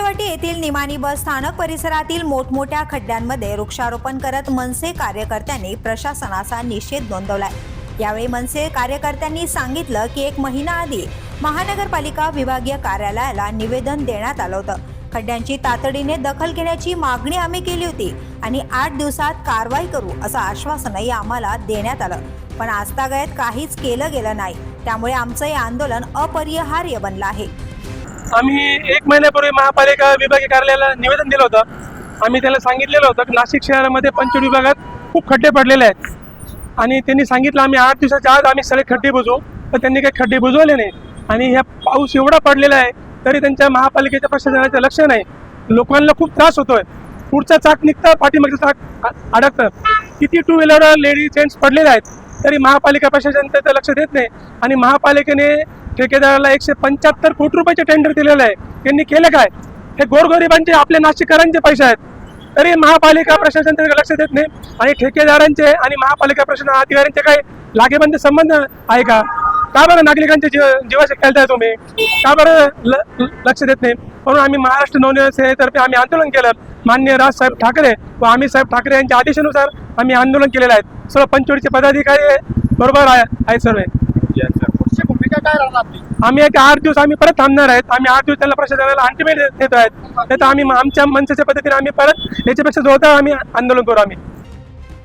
पंचवटी येथील निमानी बस स्थानक परिसरातील मोठमोठ्या खड्ड्यांमध्ये वृक्षारोपण करत मनसे कार्यकर्त्यांनी प्रशासनाचा निषेध नोंदवलाय. यावेळी मनसे कार्यकर्त्यांनी सांगितलं की एक महिना आधी महानगरपालिका विभागीय कार्यालयाला निवेदन देण्यात आलं होतं. खड्ड्यांची तातडीने दखल घेण्याची मागणी आम्ही केली होती आणि आठ दिवसात कारवाई करू असं आश्वासनही आम्हाला देण्यात आलं. पण आजतागायत काहीच केलं गेलं नाही. त्यामुळे आमचं हे आंदोलन अपरिहार्य बनलं आहे. आम्ही एक महिन्यापूर्वी महापालिका विभागीय कार्यालयाला निवेदन दिलं होतं. आम्ही त्याला सांगितलेलं होतं की नाशिक शहरामध्ये पंचवीस विभागात खूप खड्डे पडलेले आहेत. आणि त्यांनी सांगितलं आम्ही आठ दिवसाच्या आत आम्ही सगळे खड्डे बुजवू. तर त्यांनी काही खड्डे बुजवले नाही. आणि ह्या पाऊस एवढा पडलेला आहे तरी त्यांच्या महापालिकेच्या प्रशासनाचं लक्ष नाही. लोकांना खूप त्रास होतोय. पुढचा चाक निघतं पाठीमागचं चाक अडकतं. किती टू व्हीलर लेडीज जेंट्स पडलेले आहेत तरी महापालिका प्रशासन त्याचं लक्ष देत नाही. आणि महापालिकेने ठेकेदाराला एकशे पंच्याहत्तर कोटी रुपयाचे टेंडर दिलेलं आहे. त्यांनी केलं काय? हे गोरगरिबांचे आपल्या नाशिककरांचे पैसे आहेत. तरी महापालिका प्रशासन त्याकडे लक्ष देत नाही. आणि ठेकेदारांचे आणि महापालिका प्रशासन अधिकाऱ्यांचे काही लागेबंद संबंध आहे का? का बरं नागरिकांच्या जीव जीवाशी खेळताय तुम्ही? का बरं लक्ष देत नाही? म्हणून आम्ही महाराष्ट्र नवनिर्माण सेनेतर्फे आम्ही आंदोलन केलं. मान्य राजसाहेब ठाकरे व आम्ही साहेब ठाकरे यांच्या आदेशानुसार आम्ही आंदोलन केलेलं आहे. सर्व पंचवटीचे पदाधिकारी बरोबर आहे आहेत सर्व. पुढची भूमिका काय राहणार आपली आम्ही एक आठ दिवस आम्ही परत थांबणार आहेत. आम्ही आठ दिवस त्यांना प्रशासनाला अल्टिमेट देतो आहेत. नाही तर आम्ही आमच्या मनसेच्या पद्धतीने आम्ही परत याच्यापेक्षा जोरदार आम्ही आंदोलन करू आम्ही.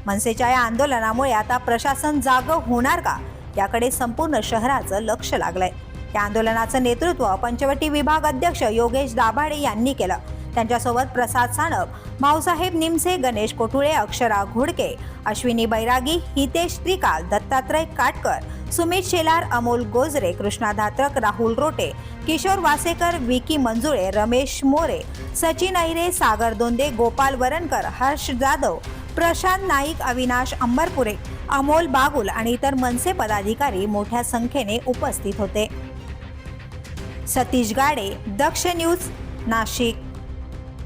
मनसेच्या या आंदोलनामुळे आता प्रशासन जाग होणार का? याकडे संपूर्ण शहराचं लक्ष लागलंय. या आंदोलनाचं नेतृत्व पंचवटी विभाग अध्यक्ष योगेश दाभाडे यांनी केलं. त्यांच्यासोबत प्रसाद सानप भाऊसाहेब निमसे गणेश कोठुळे अक्षरा घोडके अश्विनी बैरागी हितेश त्रिकाल दत्तात्रय काटकर सुमित शेलार अमोल गोजरे कृष्णा धात्रक राहुल रोटे किशोर वासेकर विकी मंजुळे रमेश मोरे सचिन अहिरे सागर दोंदे गोपाल वरणकर हर्ष जाधव प्रशांत नाईक अविनाश अंबरपुरे अमोल बागुल आणि इतर मनसे पदाधिकारी मोठ्या संख्येने उपस्थित होते. सतीश गाडे दक्ष न्यूज नाशिक.